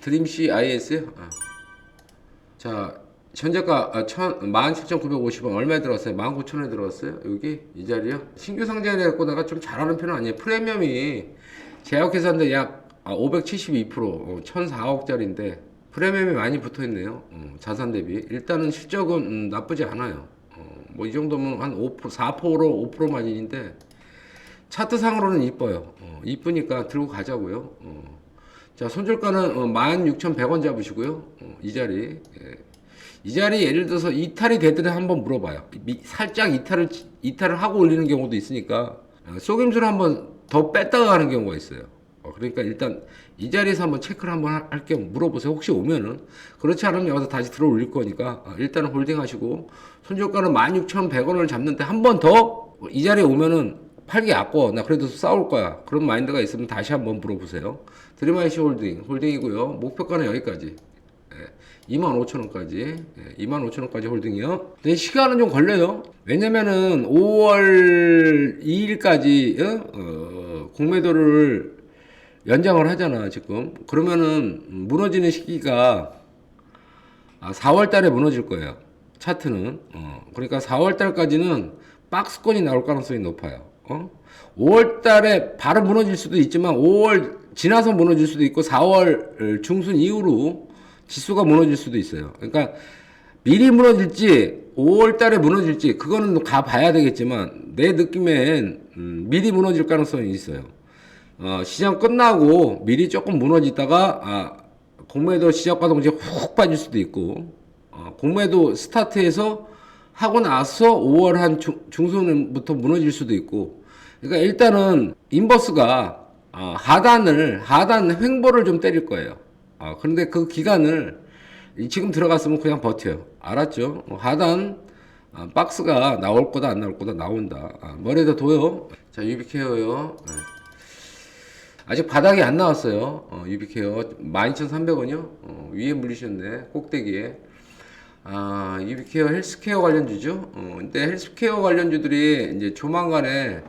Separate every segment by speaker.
Speaker 1: 드림C IS요? 아. 자, 현재가 아, 천, 17,950원 얼마에 들어갔어요? 19,000원에 들어갔어요? 여기? 이 자리요? 신규 상장해갖고 내가 좀 잘하는 편은 아니에요. 프리미엄이 제약회사인데 약 아, 572% 어, 1,004억짜리인데 프리미엄이 많이 붙어 있네요. 어, 자산 대비. 일단은 실적은 음, 나쁘지 않아요. 어, 뭐이 정도면 한 5%, 4%로 5% 마진인데 차트상으로는 이뻐요. 어, 이쁘니까 들고 가자고요. 어. 자, 손절가는 어, 16,100원 잡으시고요. 어, 이 자리. 예. 이 자리 예를 들어서 이탈이 되더니 한번 물어봐요. 미- 살짝 이탈을 이탈을 하고 올리는 경우도 있으니까 어, 속임수를 한번 더 뺐다가 가는 경우가 있어요. 어, 그러니까 일단 이 자리에서 한번 체크를 한번 할겸 물어보세요. 혹시 오면은 그렇지 않으면 여기서 다시 들어 올릴 거니까 어, 일단은 홀딩 하시고 손절가는 16,100원을 잡는데 한 번 더 이 자리에 오면은 팔기 아까워. 나 그래도 싸울 거야. 그런 마인드가 있으면 다시 한번 물어보세요. 드림아이시 홀딩, 홀딩이고요. 목표가는 여기까지. 예, 25,000원까지. 예, 25,000원까지 홀딩이요. 근데 시간은 좀 걸려요. 왜냐면은 5월 2일까지, 어? 어, 공매도를 연장을 하잖아, 지금. 그러면은 무너지는 시기가 아, 4월 달에 무너질 거예요. 차트는. 어, 그러니까 4월 달까지는 박스권이 나올 가능성이 높아요. 어? 5월 달에 바로 무너질 수도 있지만 5월 지나서 무너질 수도 있고 4월 중순 이후로 지수가 무너질 수도 있어요. 그러니까 미리 무너질지 5월 달에 무너질지 그거는 가 봐야 되겠지만 내 느낌엔 음, 미리 무너질 가능성이 있어요. 어, 시장 끝나고 미리 조금 무너지다가 아, 공매도 시작과 동시에 훅 빠질 수도 있고 어, 공매도 스타트해서 하고 나서 5월 한 중, 중순부터 무너질 수도 있고 그러니까 일단은 인버스가 어, 하단을 하단 횡보를 좀 때릴 거예요. 어, 그런데 그 기간을 이- 지금 들어갔으면 그냥 버텨요. 알았죠? 어, 하단 아, 박스가 나올 거다 안 나올 거다 나온다. 아, 머리에다 둬요. 자 유비케어요. 네. 아직 바닥이 안 나왔어요. 어, 유비케어 12,300원이요. 어, 위에 물리셨네. 꼭대기에. 아, 유비케어 헬스케어 관련주죠. 어, 근데 헬스케어 관련주들이 이제 조만간에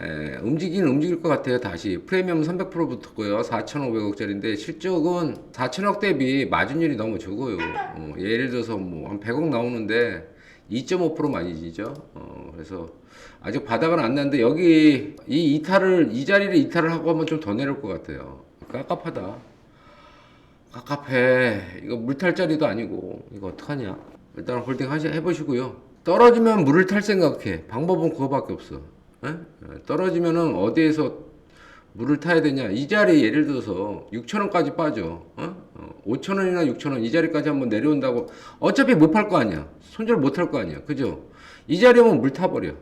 Speaker 1: 에, 움직이는 움직일 것 같아요. 다시 프리미엄 300% 붙었고요. 4,500억짜리인데 실적은 4천억 대비 마진율이 너무 적어요. 어, 예를 들어서 뭐 한 100억 나오는데 2.5% 마진이죠. 어, 그래서 아직 바닥은 안 났는데 여기 이 이탈을 이 자리를 이탈을 하고 하면 좀 더 내려올 것 같아요. 깝깝하다. 깝깝해. 이거 물 탈 자리도 아니고 이거 어떡하냐? 일단 홀딩 하시 해보시고요. 떨어지면 물을 탈 생각해. 방법은 그거밖에 없어. 에? 에, 떨어지면은 어디에서 물을 타야 되냐? 이 자리 예를 들어서 6천 원까지 빠져. 어? 어, 5천 원이나 6천 원 이 자리까지 한번 내려온다고 어차피 못 팔 거 아니야. 손절 못 할 거 아니야. 그죠? 이 자리 오면 물 타버려.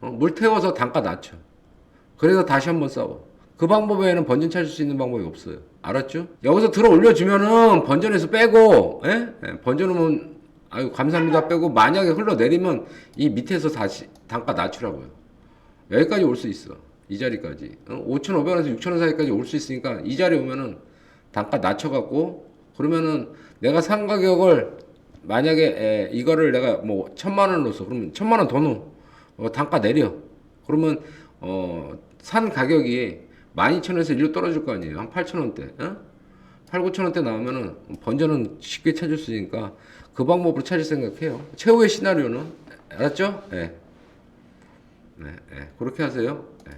Speaker 1: 어, 물 태워서 단가 낮춰. 그래서 다시 한번 싸워. 그 방법 외에는 번전 찾을 수 있는 방법이 없어요. 알았죠? 여기서 들어 올려주면은 번전에서 빼고, 예? 예, 번전 오면, 아유, 감사합니다 빼고, 만약에 흘러내리면 이 밑에서 다시 단가 낮추라고요. 여기까지 올 수 있어. 이 자리까지. 어? 5,500원에서 6,000원 사이까지 올 수 있으니까 이 자리 오면은 단가 낮춰갖고, 그러면은 내가 산 가격을 만약에 에, 이거를 내가 뭐 천만 원으로 써. 그러면 천만 원 더 넣어. 어, 단가 내려. 그러면 어, 산 가격이 12,000원에서 일로 떨어질 거 아니에요. 한 8,000원대. 어? 8, 9천 원대 나오면은 번전은 쉽게 찾을 수 있으니까 그 방법으로 찾을 생각해요. 최후의 시나리오는 알았죠? 예. 네. 네, 네. 그렇게 하세요. 네.